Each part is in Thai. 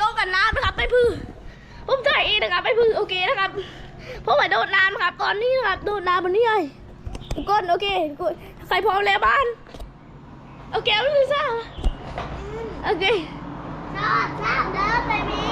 ก็กันน้ำนะครับไปพื้นผมถ่ายเองนะครับไปพื้นโอเคนะครับเพราะว่าโดดน้ำครับตอนนี้นะครับโดดน้ำบนนี้ไงก้นโอเคก้นใครพร้อมแล้วบ้านโอเคลิซ่าโอเคชอบชอบเดินไปมี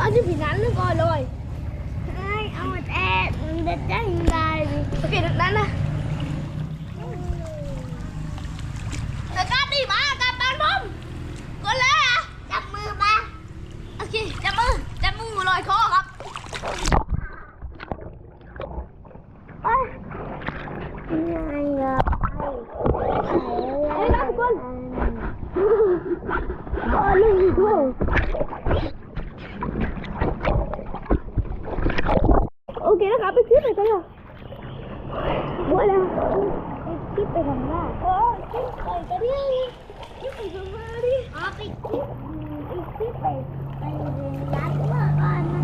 อันนี้ผีนั้นนึกก่อนเลยะ อ๋อสุดท้ายครับทุกคนก็ไม่ได้เล่นเดียนก็ อู้ยเต้น เอ้ยก็ก็ก็อยากมันรู้ว่าญาติหลุดได้มาฮะ ไม่เอาแต่ อันนี้ผิดนั้นนึกก่อนเลย ไม่เอาแต่มันจะได้ยังไง โอเคดังนั้นนะแต่การดีมาการปานพมก็เลยอะ จับมือมา โอเคจับมือจับมือลอยคอครับไป ยังไงอะ เฮ้ยทุกคนอ๋อนี่ด้วยโอเคนะครับ ไปคิดไปกันเลยหมดแล้วคิดไปทำหน้าโอ้คิดไปกันดิคิดไปกันมาดิอ๋อไปคิดไปคิดไปไปเรียนร้านตัวก่อนนะ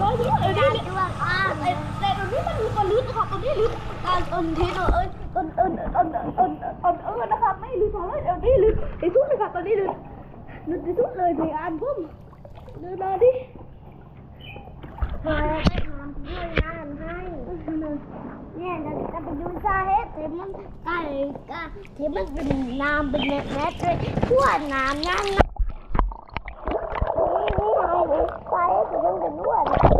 ร้อยเดียวเออร้านตัวก่อนแต่ต่ตรงนี้มันมีคนลึกนะครับตรงนี้ลึกการต้นทีตัวเอ้ยต้นเอิญต้นต้นต้นเอิญนะครับไม่ลึกเท่าไรเดี๋ยวนี้ลึกไอ้ทุกนะครับตอนนี้ลึกลึกที่สุดเลยในอ่านพุ่มเดินมาดิพอแล้วไปทำด้วยงานให้ เนี่ยเราจะไปดูาเหตุที่มันไก่ก็ที่มันเป็นน้ำเป็นเม็ดเม็ดเลยทั่วน้ำนั่นนะนี่นี่ไงสาเหตุที่มันเป็นทั่วน้ำ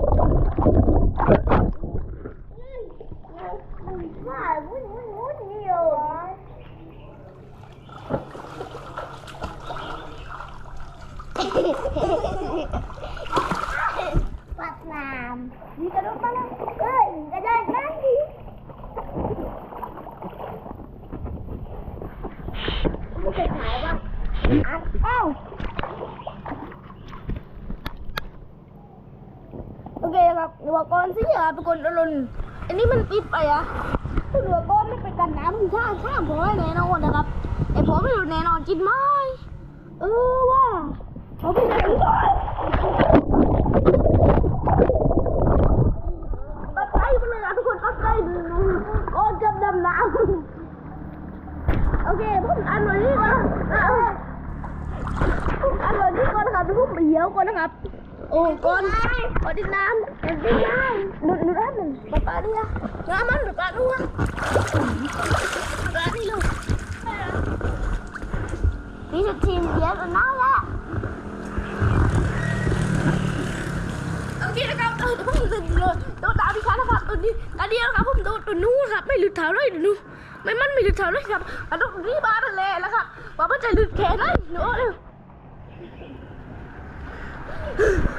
มันว่าวุ้นวุ้นวุ้นอยู่ปัดน้ำมีกระดดมาแล้วเอ้ยกระโดดมาดิไม่เคยถ่ายว่าอัด เอ้าโอเคครับหัวก้อนสิอะเป็นคนอรุณอันนี้มันปิดไปอะหัวก้อนไม่ไปกันน้ำมันช่างช่างผมแน่นอนนะครับไอ้ผมไม่รู้แน่นอนกินไหมเออว่าเขาเป็นด้ตัดใจไปเลยนะทุกคนตัดใจก้อนจับดำน้ำโอเคผมอ่านหน่อยนี่ก่อนนะผมอ่าน หน่อยนี่ก่อนนะครับผมไปเหี่ยวก่อนนะครับ โอ้ก่อนก่อนดินน้ำก่อดินน้ำหนุนหนุนอันหนึ่งปลาปลาดิอะน้ำมันปลาด้วยปลาดิลูกนี่จะทีมเดียวกันนั่นและโอเคนะครับเออผมจะโดดดาวดิฉันนะครับตัวนี้ตอนนี้นะครับผมโดดตัวนู้นครับไม่หลุดเท้าเลยเดี๋ยวนู้ไม่มันไม่หลุดเท้าเลยครับอันนี้บ้านนั่นแหลแล้วครับว่ามันจะหลุดแขนเลยหนูเร็ว Ha